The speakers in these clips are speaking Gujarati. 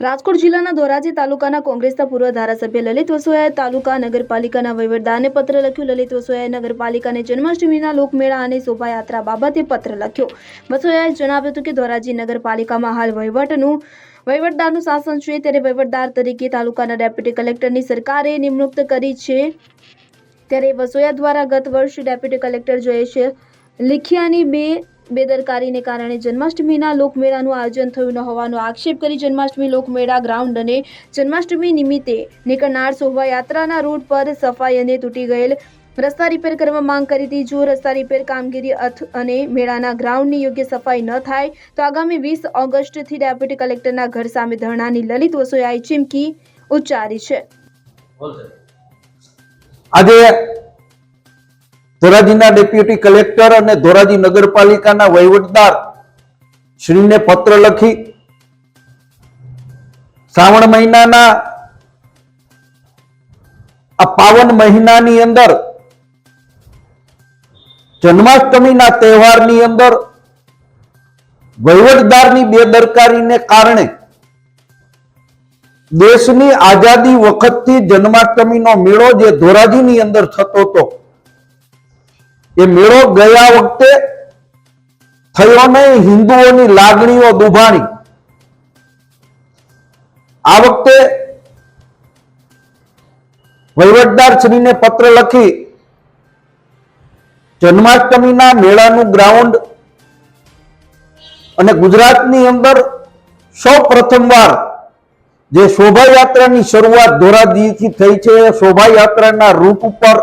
રાજકોટ જિલ્લાના ધોરાજી તાલુકાના કોંગ્રેસના પૂર્વ ધારાસભ્ય લલિત વસોયાએ તાલુકા નગરપાલિકાના વહીવટદારને પત્ર લખ્યું. લલિત વસોયાએ નગરપાલિકાને જન્માષ્ટમીના લોકમેળા અને શોભાયાત્રા બાબતે પત્ર લખ્યો. વસોયાએ જણાવ્યું હતું કે ધોરાજી નગરપાલિકામાં હાલ વહીવટનું, વહીવટદારનું શાસન છે. ત્યારે વહીવટદાર તરીકે તાલુકાના ડેપ્યુટી કલેક્ટરની સરકારે નિમણૂક કરી છે. ત્યારે વસોયા દ્વારા ગત વર્ષ ડેપ્યુટી કલેક્ટર જયેશ લિખિયાની બે બેદરકારીને કારણે જન્માષ્ટમીના લોકમેળાનું આયોજન થયું ન હોવાનો આક્ષેપ કરી જન્માષ્ટમી લોકમેળા ગ્રાઉન્ડ અને જન્માષ્ટમી નિમિત્તે નીકળનાર શોભાયાત્રાના રૂટ પર સફાઈ અને તૂટી ગયેલ રસ્તા રિપેર કરવા માંગ કરી હતી. જો રસ્તા રિપેર કામગીરી અથ અને મેળાના ગ્રાઉન્ડની યોગ્ય સફાઈ ન થાય, તો આગામી વીસ ઓગસ્ટથી ડેપ્યુટી કલેક્ટરના ઘર સામે ધરણાની લલિત વસોયાએ ચીમકી ઉચ્ચારી છે. આજે ધોરાજીના ડેપ્યુટી કલેક્ટર અને ધોરાજી નગરપાલિકાના વહીવટદાર શ્રીને પત્ર લખી શ્રાવણ મહિનાના આ પાવન મહિનાની અંદર, જન્માષ્ટમીના તહેવારની અંદર વહીવટદારની બેદરકારીને કારણે દેશની આઝાદી વખતથી જન્માષ્ટમીનો મેળો જે ધોરાજીની અંદર થતો હતો એ મેળો ગયા વખતે થયો નહીં, હિન્દુઓની લાગણીઓ દુભાણી. આ વખતે વહીવટદાર શ્રીને પત્ર લખી જન્માષ્ટમીના મેળાનું ગ્રાઉન્ડ અને ગુજરાતની અંદર સૌ પ્રથમવાર જે શોભાયાત્રાની શરૂઆત ધોરાજીથી થઈ છે શોભાયાત્રાના રૂટ ઉપર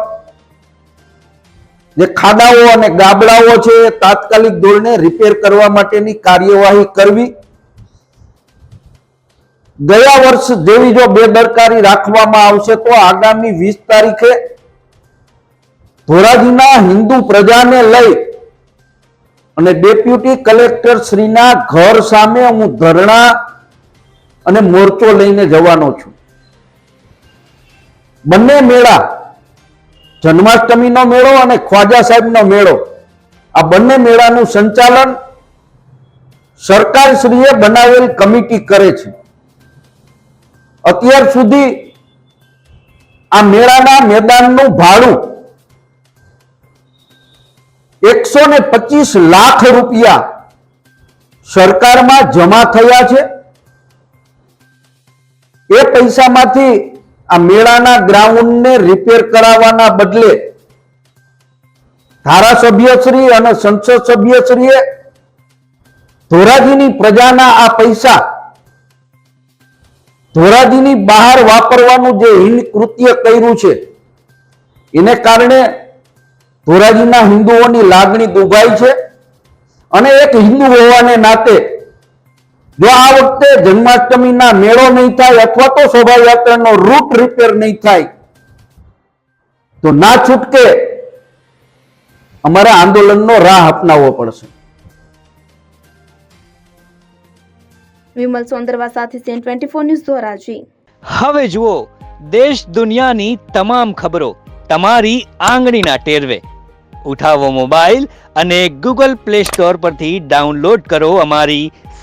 જે ખાડાઓ અને ગાબડાઓ છે એ તાત્કાલિક ધોરણે રિપેર કરવા માટેની કાર્યવાહી કરવી. ગયા વર્ષ જેવી જો બેદરકારી રાખવામાં આવશે તો આગામી વીસ તારીખે ધોરાજીના હિન્દુ પ્રજાને લઈ અને ડેપ્યુટી કલેક્ટર શ્રીના ઘર સામે હું ધરણા અને મોરચો લઈને જવાનો છું. બંને મેળા જન્માષ્ટમીનો મેળો અને ખ્વાજા સાહેબનો મેળો. આ બંને મેળાનું સંચાલન સરકારશ્રીએ બનાવેલ કમિટી કરે છે. અત્યાર સુધી આ મેળાના મેદાનનું ભાડું એકસો ને પચીસ લાખ રૂપિયા સરકારમાં જમા થયા છે. એ પૈસામાંથી આ મેળાના ગ્રાઉન્ડને રિપેર કરાવવાના બદલે ધારાસભ્યશ્રી અને સંસદ સભ્યશ્રીએ ધોરાજીની પ્રજાના આ પૈસા ધોરાજીની બહાર વાપરવાનું જે હિન કૃત્ય કર્યું છે, એને કારણે ધોરાજીના હિન્દુઓની લાગણી દુભાઈ છે અને એક હિન્દુ હોવાને નાતે જો આ વખતે જન્માષ્ટમીના મેળો નહીં થાય અથવા તો શોભાયાત્રાનો રૂટ રિપેર નહીં થાય તો ના છૂટકે અમારે આંદોલનનો રાહ અપનાવવો પડશે. વિમલ સોંદરવા સાથે CN twenty four news Dhoraji. હવે જુઓ દેશ દુનિયાની તમામ ખબરો તમારી આંગળીના ટેરવે. ઉઠાવો મોબાઈલ અને ગૂગલ પ્લે સ્ટોર પરથી ડાઉનલોડ કરો અમારી